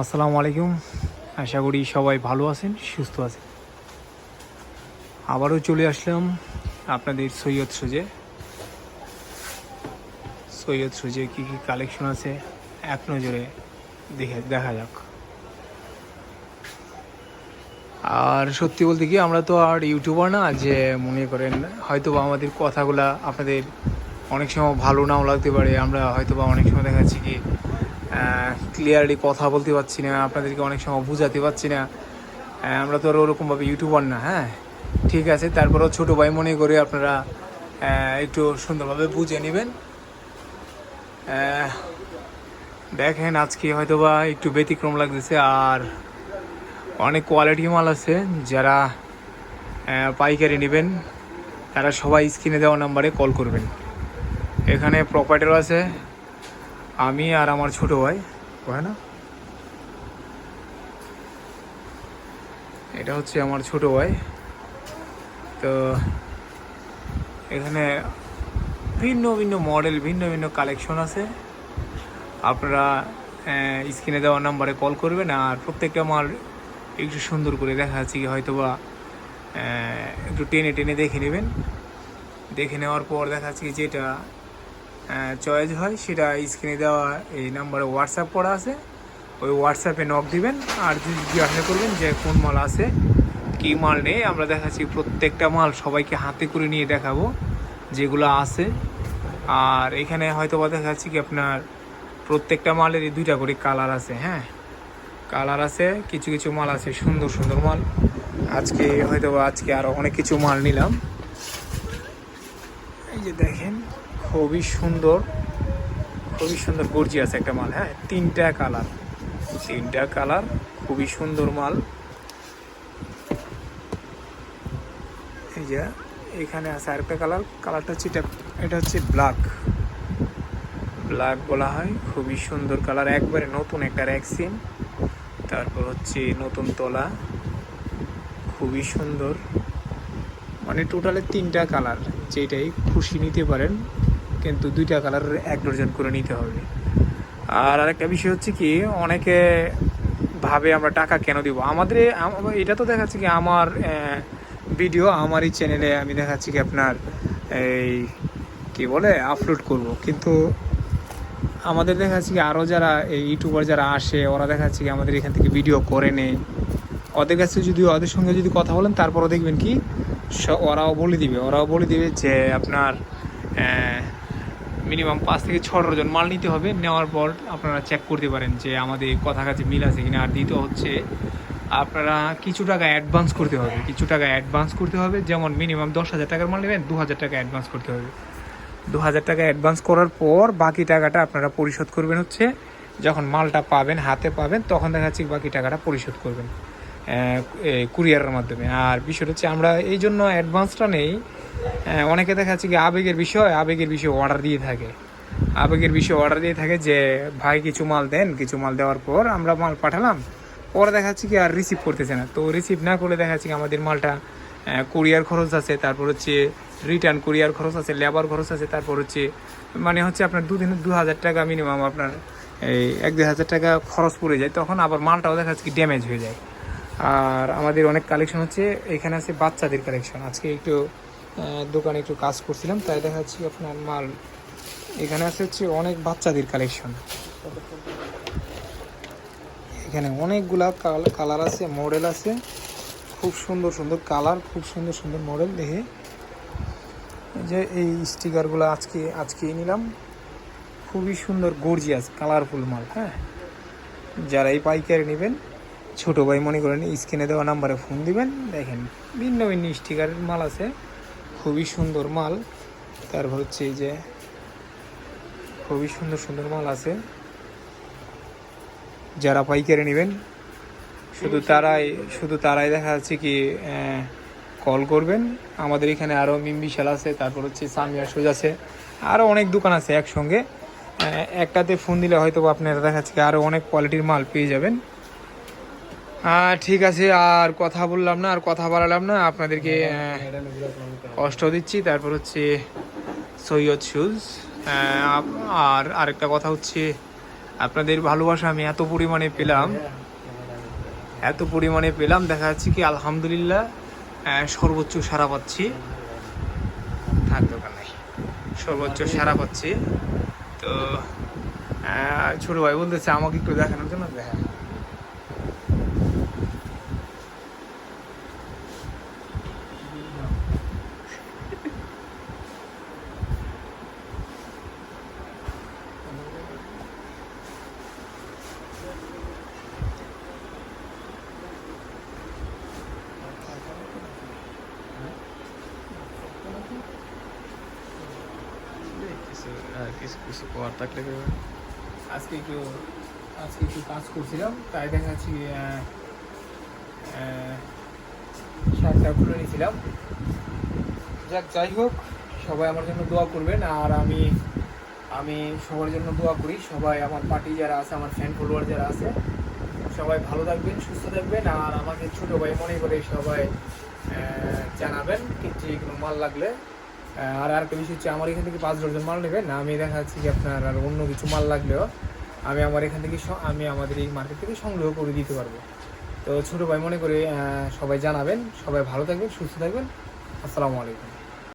আসসালামু আলাইকুম। আশা করি সবাই ভালো আছেন, সুস্থ আছেন। আবারও চলে আসলাম আপনাদের সৈয়দ সুজে। সৈয়দ সুজে কী কী কালেকশন আছে এক নজরে দেখে দেখা যাক। আর সত্যি বলতে কি, আমরা তো আর ইউটিউবার না, যে মনে করেন হয়তো আমাদের কথাগুলা আপনাদের অনেক সময় ভালো নাও লাগতে পারে, আমরা হয়তো বা অনেক সময় দেখাচ্ছি কি ক্লিয়ারলি কথা বলতে পারছি না, আপনাদেরকে অনেক সময় বুঝাতে পারছি না। আমরা তো আর ওরকমভাবে ইউটিউবার না হ্যাঁ? ঠিক আছে, তারপরেও ছোটো ভাই মনে করে আপনারা একটু সুন্দরভাবে বুঝে নেবেন। দেখেন, আজকে হয়তো বা একটু ব্যতিক্রম লাগতেছে, আর অনেক কোয়ালিটি মাল আছে, যারা পাইকারি নেবেন, তারা সবাই স্ক্রিনে দেওয়া নাম্বারে কল করবেন। এখানে প্রপার্টার আছে আমি আর আমার ছোট ভাই, হয় না? এটা হচ্ছে আমার ছোট ভাই। তো এখানে ভিন্ন ভিন্ন মডেল ভিন্ন ভিন্ন কালেকশন আছে। আপনারা স্ক্রিনে দেওয়া নাম্বারে কল করবেন আর প্রত্যেকটা আমার একটু সুন্দর করে দেখা যাচ্ছে কি হয়তো বা একটু টেনে টেনে দেখে নেবেন। দেখে নেওয়ার পর দেখা যাচ্ছে যেটা চয়েস হয়, সেটা স্ক্রিনে দেওয়া, এই নাম্বারে হোয়াটসঅ্যাপ করা আছে। ওই হোয়াটসঅ্যাপে নক দিবেন, আর যদি জিজ্ঞাসা করবেন যে কোন মাল আছে, কী মাল নেই, আমরা দেখাচ্ছি প্রত্যেকটা মাল সবাইকে হাতে করে নিয়ে দেখাবো, যেগুলো আছে। আর এখানে হয়তো বা দেখা যাচ্ছে কি আপনার প্রত্যেকটা মালেরই দুইটা করে কালার আছে হ্যাঁ? কালার আছে, কিছু কিছু মাল আছে, সুন্দর সুন্দর মাল। আজকে হয়তো আজকে আরও অনেক কিছু মাল নিলাম। এই যে দেখেন খুবই সুন্দর খুবই সুন্দর গর্জি আছে একটা মাল হ্যাঁ? তিনটা কালার তিনটা কালার, খুবই সুন্দর মাল। এই যে, এখানে আছে আরেকটা কালার, কালারটা হচ্ছে এটা এটা হচ্ছে ব্ল্যাক ব্ল্যাক বলা হয়, খুবই সুন্দর কালার, একবারে নতুন একটা র্যাক্সিন তারপর হচ্ছে নতুন তলা, খুবই সুন্দর। মানে টোটালে তিনটা কালার, যেটাই খুশি নিতে পারেন। কিন্তু দুইটা কালার এক ডজন করে নিতে হবে। আর আরেকটা বিষয় হচ্ছে কি, অনেকে ভাবে আমরা টাকা কেন দিব? আমাদের এটা তো দেখাচ্ছে কি আমার ভিডিও আমারই চ্যানেলে আমি দেখাচ্ছি কি আপনার, এই, কি বলে আপলোড করব। কিন্তু আমাদের দেখাচ্ছি কি আরও যারা এই ইউটিউবার যারা আসে, ওরা দেখাচ্ছে কি আমাদের এখান থেকে ভিডিও করে নেয়। ওদের কাছে যদি, ওদের সঙ্গে যদি কথা বলেন, তারপরও দেখবেন কি ওরাও বলে দিবে। ওরাও বলে দিবে যে আপনার মিনিমাম পাঁচ থেকে ছটা জন মাল নিতে হবে। নেওয়ার পর আপনারা চেক করতে পারেন যে আমাদের কথা কাছে মিল আছে কিনা। আর দ্বিতীয় হচ্ছে, আপনারা কিছু টাকা অ্যাডভান্স করতে হবে। কিছু টাকা অ্যাডভান্স করতে হবে। যেমন মিনিমাম দশ হাজার টাকার মাল নেবেন, দু হাজার টাকা অ্যাডভান্স করতে হবে। দু হাজার টাকা অ্যাডভান্স করার পর বাকি টাকাটা আপনারা পরিশোধ করবেন হচ্ছে, যখন মালটা পাবেন, হাতে পাবেন, তখন দেখা যাচ্ছে বাকি টাকাটা পরিশোধ করবেন। কুরিয়ারের মাধ্যমে। আর বিষয়টা হচ্ছে আমরা এই জন্য অ্যাডভান্সটা নেই। অনেকে দেখা যাচ্ছে কি আবেগের বিষয়, আবেগের বিষয়ে অর্ডার দিয়ে থাকে। আবেগের বিষয়ে অর্ডার দিয়ে থাকে যে, ভাই, কিছু মাল দেন। কিছু মাল দেওয়ার পর আমরা মাল পাঠালাম। পরে দেখা যাচ্ছে কি আর রিসিভ করতেছে না। তো রিসিভ না করলে দেখা যাচ্ছে কি আমাদের মালটা কুরিয়ার খরচ আছে। তারপর হচ্ছে রিটার্ন কুরিয়ার খরচ আছে লেবার খরচ আছে। তারপর হচ্ছে মানে হচ্ছে আপনার দুদিন দু হাজার টাকা মিনিমাম আপনার, এই এক দেড় হাজার টাকা খরচ পড়ে যায়। তখন আবার মালটাও দেখা যাচ্ছে কি ড্যামেজ হয়ে যায়। আর আমাদের অনেক কালেকশন হচ্ছে, এখানে আছে বাচ্চাদের কালেকশন আজকে একটু দোকানে একটু কাজ করছিলাম, তাই দেখা যাচ্ছে আপনার মাল। এখানে আছে হচ্ছে অনেক বাচ্চাদের কালেকশন এখানে অনেকগুলা কালার আছে মডেল আছে। খুব সুন্দর সুন্দর কালার, খুব সুন্দর সুন্দর মডেল দেখে। যে, এই স্টিকারগুলো আজকে, আজকেই নিলাম। খুবই সুন্দর গর্জিয়াস কালারফুল মাল হ্যাঁ? যারা এই পাইকারি নেবেন ছোট ভাই মনে করেন স্ক্রিনে দেওয়া নাম্বারে ফোন দিবেন। দেখেন, ভিন্ন ভিন্ন স্টিকারের মাল আছে। খুবই সুন্দর মাল। তারপর হচ্ছে এই যে, খুবই সুন্দর সুন্দর মাল আছে। যারা পাইকারি নেবেন, শুধু তারাই শুধু তারাই দেখা যাচ্ছে কি কল করবেন। আমাদের এখানে আরও মিম বিশাল আছে, তারপর হচ্ছে সামিয়া সুজ আছে। আরও অনেক দোকান আছে একসঙ্গে। একটাতে ফোন দিলে হয়তো আপনারা দেখা যাচ্ছে আরও অনেক কোয়ালিটির মাল পেয়ে যাবেন। ঠিক আছে আর কথা বললাম না আর কথা বাড়ালাম না। আপনাদেরকে আহ, কষ্ট দিচ্ছি। তারপর হচ্ছে সৈয়দ শুজ আর আরেকটা কথা হচ্ছে আপনাদের ভালোবাসা আমি এত পরিমাণে পেলাম। এত পরিমাণে পেলাম দেখা যাচ্ছে কি আলহামদুলিল্লাহ সর্বোচ্চ সারা পাচ্ছি। থাক দোকান নাই। সর্বোচ্চ সারা পাচ্ছি। তো ছোট ভাই বলতেছে আমাকে একটু দেখানোর জন্য? দেখা কিছু করার থাকলে আজকে একটু আজকে একটু কাজ করছিলাম, তাই দেখা শার্টটা খুলে নিয়েছিলাম। যাক, যাই হোক, সবাই আমার জন্য দোয়া করবেন, আর আমি আমি সবার জন্য দোয়া করি। সবাই আমার পার্টি যারা আছে, আমার ফ্যান ফলোয়ার যারা আছে, সবাই ভালো থাকবেন, সুস্থ থাকবেন, আর আমাকে ছোটো ভাই মনে করে সবাই জানাবেন কি যে কোনো মাল লাগলে। আর আর একটা বিষয় হচ্ছে, আমার এখান থেকে পাঁচ ডজন মাল নেবেন না, আমি দেখা যাচ্ছে কি আপনার আর অন্য কিছু মাল লাগলেও আমি আমার এখান থেকে আমি আমাদের এই মার্কেট থেকে সংগ্রহ করে দিতে পারব। তো ছোটো ভাই মনে করে সবাই জানাবেন, সবাই ভালো থাকবেন, সুস্থ থাকবেন। আসসালামু আলাইকুম।